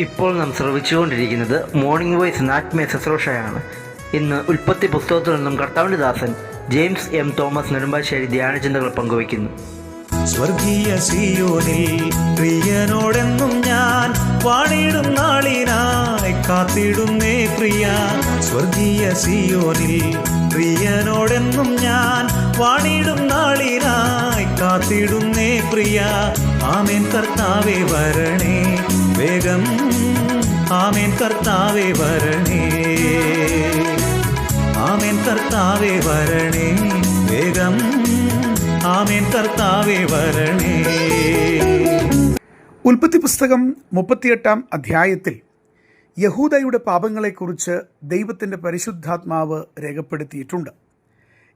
ഇപ്പോൾ നാം ശ്രവിച്ചുകൊണ്ടിരിക്കുന്നത് morning voice നാറ്റ്മേ ശുശ്രൂഷയാണ് ഇന്ന് ഉൽപ്പത്തി പുസ്തകത്തിൽ നിന്നും കർത്താവിന്റെ ദാസൻ ജെയിംസ് എം തോമസ് നെടുമ്പാശ്ശേരി ധ്യാനചിന്തകൾ പങ്കുവയ്ക്കുന്നു. സ്വർഗീയ സിയോനിൽ ഞാൻ പ്രിയ. സ്വർഗീയ സിയോനിൽ പ്രിയനോടെന്നും ഞാൻ വാണിടും നാളിനായി കാത്തിടുന്നേ പ്രിയ. ആമേൻ കർത്താവേ വരണേ. വേഗം ആമേൻ കർത്താവേ വരണേ. ആമേൻ കർത്താവേ വരണേ. വേഗം ആമേൻ കർത്താവേ വരണേ. ഉൽപ്പത്തി പുസ്തകം മുപ്പത്തിയെട്ടാം അധ്യായത്തിൽ യഹൂദയുടെ പാപങ്ങളെക്കുറിച്ച് ദൈവത്തിന്റെ പരിശുദ്ധാത്മാവ് രേഖപ്പെടുത്തിയിട്ടുണ്ട്.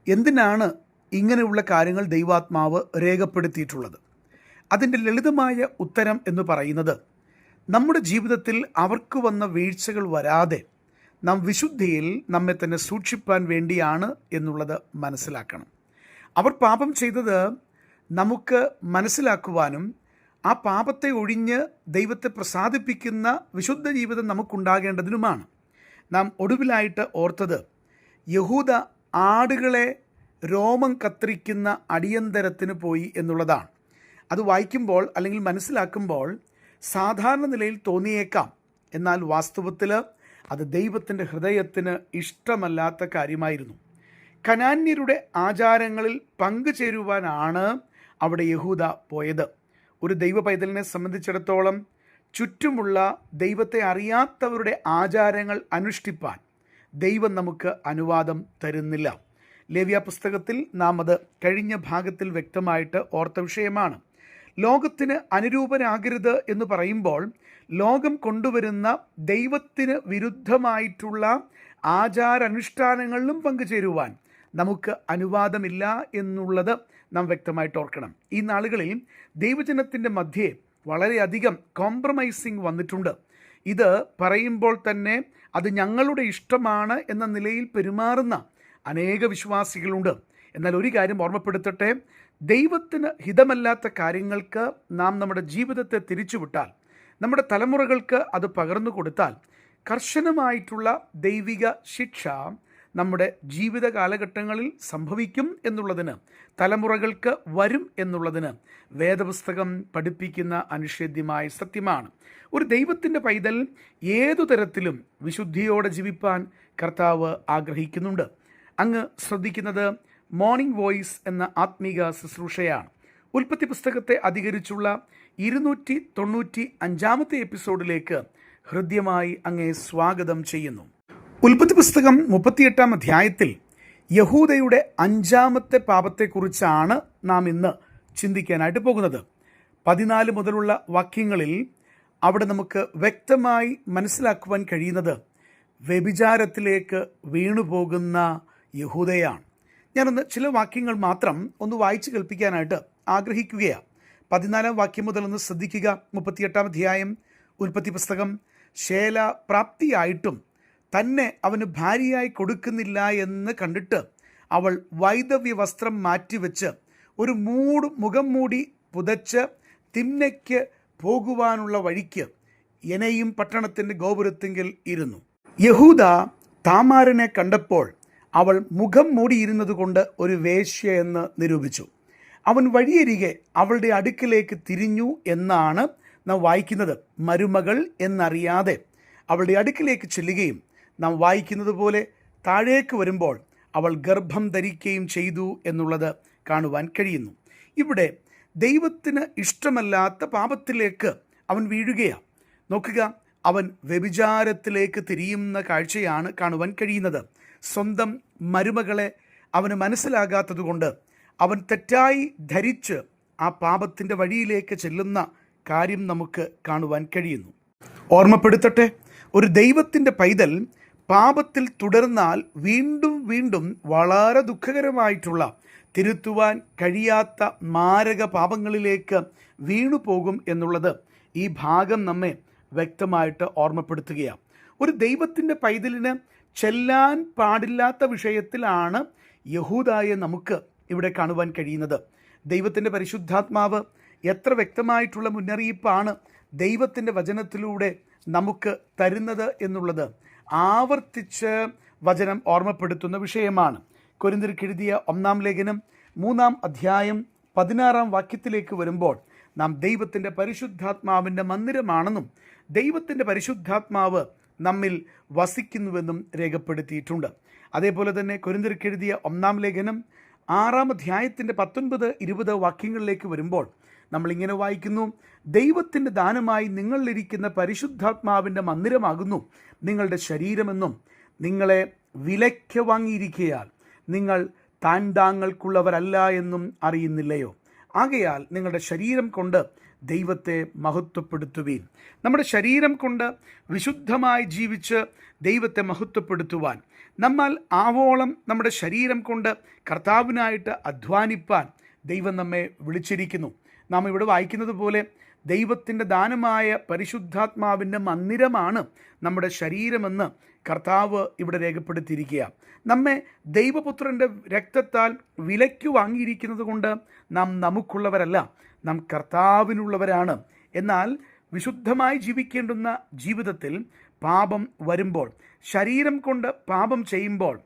എന്തിനാണ് ഇങ്ങനെയുള്ള കാര്യങ്ങൾ ദൈവാത്മാവ് രേഖപ്പെടുത്തിയിട്ടുള്ളത്. അതിന്റെ ലളിതമായ ഉത്തരം എന്ന് പറയുന്നത് നമ്മുടെ ജീവിതത്തിൽ അവർക്ക് വന്ന വീഴ്ചകൾ വരാതെ നാം വിശുദ്ധിയിൽ നമ്മെ തന്നെ സൂക്ഷിപ്പാൻ വേണ്ടിയാണ് എന്നുള്ളത് മനസ്സിലാക്കണം. അവർ പാപം ചെയ്തത് നമുക്ക് മനസ്സിലാക്കുവാനും ആ പാപത്തെ ഒഴിഞ്ഞ് ദൈവത്തെ പ്രസാദിപ്പിക്കുന്ന വിശുദ്ധ ജീവിതം നമുക്കുണ്ടാകേണ്ടതിനുമാണ്. നാം ഒടുവിലായിട്ട് ഓർത്തത് യഹൂദ ആടുകളെ രോമം കത്തിരിക്കുന്ന അടിയന്തരത്തിന് പോയി എന്നുള്ളതാണ്. അത് വായിക്കുമ്പോൾ അല്ലെങ്കിൽ മനസ്സിലാക്കുമ്പോൾ സാധാരണ നിലയിൽ തോന്നിയേക്കാം. എന്നാൽ വാസ്തവത്തിൽ അത് ദൈവത്തിന്റെ ഹൃദയത്തിന് ഇഷ്ടമല്ലാത്ത കാര്യമായിരുന്നു. കനാന്യരുടെ ആചാരങ്ങളിൽ പങ്കുചേരുവാനാണ് അവിടെ യഹൂദ പോയത്. ഒരു ദൈവ പൈതലിനെ സംബന്ധിച്ചിടത്തോളം ചുറ്റുമുള്ള ദൈവത്തെ അറിയാത്തവരുടെ ആചാരങ്ങൾ അനുഷ്ഠിപ്പാൻ ദൈവം നമുക്ക് അനുവാദം തരുന്നില്ല. ലേവ്യ പുസ്തകത്തിൽ നാം അത് കഴിഞ്ഞ ഭാഗത്തിൽ വ്യക്തമായിട്ട് ഓർത്ത വിഷയമാണ്. ലോകത്തിന് അനുരൂപനാകരുത് എന്ന് പറയുമ്പോൾ ലോകം കൊണ്ടുവരുന്ന ദൈവത്തിന് വിരുദ്ധമായിട്ടുള്ള ആചാരാനുഷ്ഠാനങ്ങളിലും പങ്കുചേരുവാൻ നമുക്ക് അനുവാദമില്ല എന്നുള്ളത് നാം വ്യക്തമായിട്ട് ഓർക്കണം. ഈ നാളുകളിൽ ദൈവജനത്തിന്റെ മധ്യേ വളരെയധികം കോംപ്രമൈസിങ് വന്നിട്ടുണ്ട്. ഇത് പറയുമ്പോൾ തന്നെ അത് ഞങ്ങളുടെ ഇഷ്ടമാണ് എന്ന നിലയിൽ പെരുമാറുന്ന അനേക വിശ്വാസികളുണ്ട്. എന്നാൽ ഒരു കാര്യം ഓർമ്മപ്പെടുത്തട്ടെ ദൈവത്തിന് ഹിതമല്ലാത്ത കാര്യങ്ങൾക്ക് നാം നമ്മുടെ ജീവിതത്തെ തിരിച്ചുവിട്ടാൽ നമ്മുടെ തലമുറകൾക്ക് അത് പകർന്നു കൊടുത്താൽ കർശനമായിട്ടുള്ള ദൈവിക ശിക്ഷ നമ്മുടെ ജീവിത കാലഘട്ടങ്ങളിൽ സംഭവിക്കും എന്നുള്ളതിന് തലമുറകൾക്ക് വരും എന്നുള്ളതിന് വേദപുസ്തകം പഠിപ്പിക്കുന്ന അനുഷേദ്യമായ സത്യമാണ്. ഒരു ദൈവത്തിന്റെ പൈതൽ ഏതു തരത്തിലും വിശുദ്ധിയോടെ ജീവിപ്പാൻ കർത്താവ് ആഗ്രഹിക്കുന്നുണ്ട്. അങ്ങ് ശ്രദ്ധിക്കുന്നത് മോർണിംഗ് വോയിസ് എന്ന ആത്മീക ശുശ്രൂഷയാണ്. ഉൽപ്പത്തി പുസ്തകത്തെ അധികരിച്ചുള്ള ഇരുന്നൂറ്റി തൊണ്ണൂറ്റി അഞ്ചാമത്തെ എപ്പിസോഡിലേക്ക് ഹൃദ്യമായി അങ്ങേ സ്വാഗതം ചെയ്യുന്നു. ഉൽപ്പത്തി പുസ്തകം മുപ്പത്തിയെട്ടാം അധ്യായത്തിൽ യഹൂദയുടെ അഞ്ചാമത്തെ പാപത്തെക്കുറിച്ചാണ് നാം ഇന്ന് ചിന്തിക്കാനായിട്ട് പോകുന്നത്. പതിനാല് മുതലുള്ള വാക്യങ്ങളിൽ അവിടെ നമുക്ക് വ്യക്തമായി മനസ്സിലാക്കുവാൻ കഴിയുന്നത് വ്യഭിചാരത്തിലേക്ക് വീണുപോകുന്ന യഹൂദയാണ്. ഞാനൊന്ന് ചില വാക്യങ്ങൾ മാത്രം ഒന്ന് വായിച്ചു കേൾപ്പിക്കാനായിട്ട് ആഗ്രഹിക്കുകയാണ്. പതിനാലാം വാക്യം മുതൽ ഒന്ന് ശ്രദ്ധിക്കുക. മുപ്പത്തിയെട്ടാം അധ്യായം ഉൽപ്പത്തി പുസ്തകം. ശേല പ്രാപ്തിയായിട്ടും തന്നെ അവന് ഭാര്യയായി കൊടുക്കുന്നില്ല എന്ന് കണ്ടിട്ട് അവൾ വൈദവ്യ വസ്ത്രം മാറ്റിവെച്ച് ഒരു മൂട് മുഖം മൂടി പുതച്ച് തിന്നയ്ക്ക് പോകുവാനുള്ള വഴിക്ക് എനയും പട്ടണത്തിന്റെ ഗോപുരത്തിങ്കിൽ ഇരുന്നു. യഹൂദ താമാരനെ കണ്ടപ്പോൾ അവൾ മുഖം മൂടിയിരുന്നത് കൊണ്ട് ഒരു വേശ്യ എന്ന് നിരൂപിച്ചു. അവൻ വഴിയരികെ അവളുടെ അടുക്കിലേക്ക് തിരിഞ്ഞു എന്നാണ് നാം വായിക്കുന്നത്. മരുമകൾ എന്നറിയാതെ അവളുടെ അടുക്കിലേക്ക് ചെല്ലുകയും നാം വായിക്കുന്നത് പോലെ താഴേക്ക് വരുമ്പോൾ അവൾ ഗർഭം ധരിക്കുകയും ചെയ്തു എന്നുള്ളത് കാണുവാൻ കഴിയുന്നു. ഇവിടെ ദൈവത്തിന് ഇഷ്ടമല്ലാത്ത പാപത്തിലേക്ക് അവൻ വീഴുകയാണ് നോക്കുക അവൻ വ്യഭിചാരത്തിലേക്ക് തിരിയുന്ന കാഴ്ചയാണ് കാണുവാൻ കഴിയുന്നത്. സ്വന്തം മരുമകളെ അവന് മനസ്സിലാകാത്തതുകൊണ്ട് അവൻ തെറ്റായി ധരിച്ച് ആ പാപത്തിന്റെ വഴിയിലേക്ക് ചെല്ലുന്ന കാര്യം നമുക്ക് കാണുവാൻ കഴിയുന്നു. ഓർമ്മപ്പെടുത്തട്ടെ ഒരു ദൈവത്തിന്റെ പൈതൽ പാപത്തിൽ തുടർന്നാൽ വീണ്ടും വീണ്ടും വളരെ ദുഃഖകരമായിട്ടുള്ള തിരുത്തുവാൻ കഴിയാത്ത മാരക പാപങ്ങളിലേക്ക് വീണു പോകും എന്നുള്ളത് ഈ ഭാഗം നമ്മെ വ്യക്തമായിട്ട് ഓർമ്മപ്പെടുത്തുകയാണ്. ഒരു ദൈവത്തിന്റെ പൈതലിന് ചെല്ലാൻ പാടില്ലാത്ത വിഷയത്തിലാണ് യഹൂദായെ നമുക്ക് ഇവിടെ കാണുവാൻ കഴിയുന്നത്. ദൈവത്തിന്റെ പരിശുദ്ധാത്മാവ് എത്ര വ്യക്തമായിട്ടുള്ള മുന്നറിയിപ്പാണ് ദൈവത്തിന്റെ വചനത്തിലൂടെ നമുക്ക് തരുന്നത് എന്നുള്ളത് ആവർത്തിച്ച് വചനം ഓർമ്മപ്പെടുത്തുന്ന വിഷയമാണ്. കൊരിന്തിരിക്കെഴുതിയ ഒന്നാം ലേഖനം മൂന്നാം അധ്യായം പതിനാറാം വാക്യത്തിലേക്ക് വരുമ്പോൾ നാം ദൈവത്തിന്റെ പരിശുദ്ധാത്മാവിന്റെ മന്ദിരമാണെന്നും ദൈവത്തിന്റെ പരിശുദ്ധാത്മാവ് നമ്മിൽ വസിക്കുന്നുവെന്നും രേഖപ്പെടുത്തിയിട്ടുണ്ട്. അതേപോലെ തന്നെ കുരുന്തിരിക്കെഴുതിയ ഒന്നാം ലേഖനം ആറാം അധ്യായത്തിന്റെ പത്തൊൻപത് ഇരുപത് വാക്യങ്ങളിലേക്ക് വരുമ്പോൾ നമ്മളിങ്ങനെ വായിക്കുന്നു ദൈവത്തിന്റെ ദാനമായി നിങ്ങളിലിരിക്കുന്ന പരിശുദ്ധാത്മാവിന്റെ മന്ദിരമാകുന്നു. നിങ്ങളുടെ ശരീരമെന്നും നിങ്ങളെ വിലയ്ക്ക് വാങ്ങിയിരിക്കയാൽ നിങ്ങൾ താൻ താങ്കൾക്കുള്ളവരല്ല എന്നും അറിയുന്നില്ലയോ? ആകയാൽ നിങ്ങളുടെ ശരീരം കൊണ്ട് ദൈവത്തെ മഹത്വപ്പെടുത്തുവീൻ. നമ്മുടെ ശരീരം കൊണ്ട് വിശുദ്ധമായി ജീവിച്ച് ദൈവത്തെ മഹത്വപ്പെടുത്തുവാൻ നമ്മൾ ആവോളം നമ്മുടെ ശരീരം കൊണ്ട് കർത്താവിനായിട്ട് അധ്വാനിപ്പാൻ ദൈവം നമ്മെ വിളിച്ചിരിക്കുന്നു. നാം ഇവിടെ വായിക്കുന്നത് പോലെ ദൈവത്തിന്റെ ദാനമായ പരിശുദ്ധാത്മാവിന്റെ മന്ദിരമാണ് നമ്മുടെ ശരീരമെന്ന് കർത്താവ് ഇവിടെ രേഖപ്പെടുത്തിയിരിക്കുക. നമ്മെ ദൈവപുത്രന്റെ രക്തത്താൽ വിലയ്ക്ക് വാങ്ങിയിരിക്കുന്നത് കൊണ്ട് നാം നമുക്കുള്ളവരല്ല നാം കർത്താവിനുള്ളവരാണ്. എന്നാൽ വിശുദ്ധമായി ജീവിക്കേണ്ടുന്ന ജീവിതത്തിൽ പാപം വരുമ്പോൾ ശരീരം കൊണ്ട് പാപം ചെയ്യുമ്പോൾ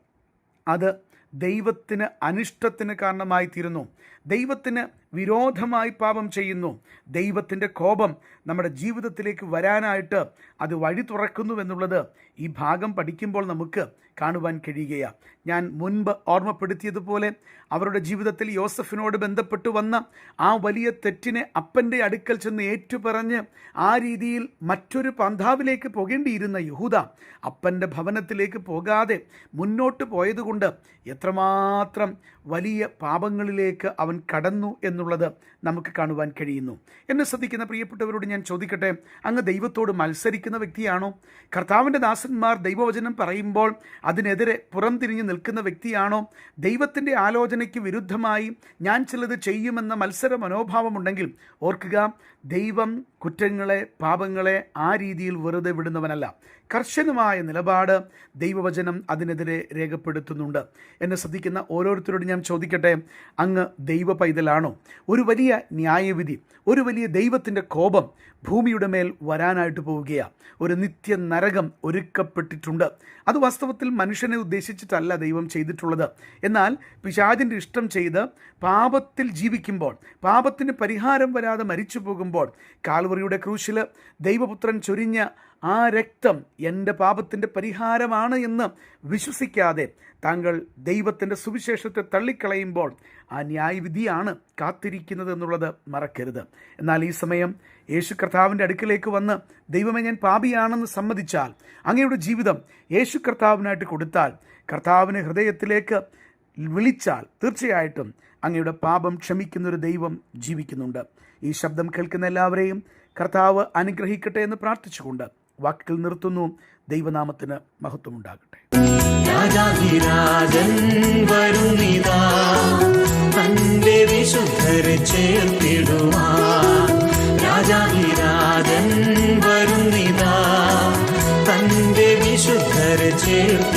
അത് ദൈവത്തിന് അനിഷ്ടത്തിന് കാരണമായി തീരുന്നു ദൈവത്തിന് വിരോധമായി പാപം ചെയ്യുന്നു. ദൈവത്തിന്റെ കോപം നമ്മുടെ ജീവിതത്തിലേക്ക് വരാനായിട്ട് അത് വഴി തുറക്കുന്നു എന്നുള്ളത് ഈ ഭാഗം പഠിക്കുമ്പോൾ നമുക്ക് കാണുവാൻ കഴിയുകയാണ് ഞാൻ മുൻപ് ഓർമ്മപ്പെടുത്തിയതുപോലെ അവരുടെ ജീവിതത്തിൽ യോസഫിനോട് ബന്ധപ്പെട്ട് വന്ന ആ വലിയ തെറ്റിനെ അപ്പന്റെ അടുക്കൽ ചെന്ന് ഏറ്റുപറഞ്ഞ് ആ രീതിയിൽ മറ്റൊരു പന്ഥാവിലേക്ക് പോകേണ്ടിയിരുന്ന യഹൂദ അപ്പന്റെ ഭവനത്തിലേക്ക് പോകാതെ മുന്നോട്ട് പോയതുകൊണ്ട് എത്രമാത്രം വലിയ പാപങ്ങളിലേക്ക് അവൻ കടന്നു എന്നുള്ളത് നമുക്ക് കാണുവാൻ കഴിയുന്നു. എന്നെ ശ്രദ്ധിക്കുന്ന പ്രിയപ്പെട്ടവരോട് ഞാൻ ചോദിക്കട്ടെ അങ്ങ് ദൈവത്തോട് മത്സരിക്കുന്ന വ്യക്തിയാണോ? കർത്താവിന്റെ ദാസന്മാർ ദൈവവചനം പറയുമ്പോൾ അതിനെതിരെ പുറംതിരിഞ്ഞ് നിൽക്കുന്ന വ്യക്തിയാണോ? ദൈവത്തിന്റെ ആലോചനയ്ക്ക് വിരുദ്ധമായി ഞാൻ ചിലത് ചെയ്യുമെന്ന മത്സര മനോഭാവമുണ്ടെങ്കിൽ ഓർക്കുക ദൈവം കുറ്റങ്ങളെ പാപങ്ങളെ ആ രീതിയിൽ വെറുതെ വിടുന്നവനല്ല. കർശനമായ നിലപാട് ദൈവവചനം അതിനെതിരെ രേഖപ്പെടുത്തുന്നുണ്ട്. എന്നെ ശ്രദ്ധിക്കുന്ന ഓരോരുത്തരോട് ഞാൻ ചോദിക്കട്ടെ? അങ്ങ് ദൈവ പൈതലാണോ? ഒരു വലിയ ന്യായവിധി ഒരു വലിയ ദൈവത്തിന്റെ കോപം ഭൂമിയുടെ മേൽ വരാനായിട്ട് പോവുകയാണ് ഒരു നിത്യ നരകം ഒരുക്കപ്പെട്ടിട്ടുണ്ട്. അത് വാസ്തവത്തിൽ മനുഷ്യനെ ഉദ്ദേശിച്ചിട്ടല്ല ദൈവം ചെയ്തിട്ടുള്ളത്. എന്നാൽ പിശാചിന്റെ ഇഷ്ടം ചെയ്ത് പാപത്തിൽ ജീവിക്കുമ്പോൾ പാപത്തിന് പരിഹാരം വരാതെ മരിച്ചു പോകുമ്പോൾ കാൽവറിയുടെ ക്രൂശിൽ ദൈവപുത്രൻ ചൊരിഞ്ഞ ആ രക്തം എന്റെ പാപത്തിന്റെ പരിഹാരമാണ് എന്ന് വിശ്വസിക്കാതെ താങ്കൾ ദൈവത്തിന്റെ സുവിശേഷത്തെ തള്ളിക്കളയുമ്പോൾ ആ ന്യായവിധിയാണ് കാത്തിരിക്കുന്നത് എന്നുള്ളത് മറക്കരുത്. എന്നാൽ ഈ സമയം യേശു കർത്താവിന്റെ അടുക്കിലേക്ക് വന്ന് ദൈവമേ ഞാൻ പാപിയാണെന്ന് സമ്മതിച്ചാൽ അങ്ങയുടെ ജീവിതം യേശു കർത്താവിനായിട്ട് കൊടുത്താൽ കർത്താവിന് ഹൃദയത്തിലേക്ക് വിളിച്ചാൽ തീർച്ചയായിട്ടും അങ്ങയുടെ പാപം ക്ഷമിക്കുന്നൊരു ദൈവം ജീവിക്കുന്നുണ്ട്. ഈ ശബ്ദം കേൾക്കുന്ന എല്ലാവരെയും കർത്താവ് അനുഗ്രഹിക്കട്ടെ എന്ന് പ്രാർത്ഥിച്ചുകൊണ്ട് വാക്കുകൾ നിർത്തുന്നു. ദൈവനാമത്തിന് മഹത്വമുണ്ടാകട്ടെ. വിശുദ്ധർ ചേർത്തിടുവാൻ രാജാവിരാജൻ വരുന്നിതാ. തന്റെ വിശുദ്ധർ ചേർ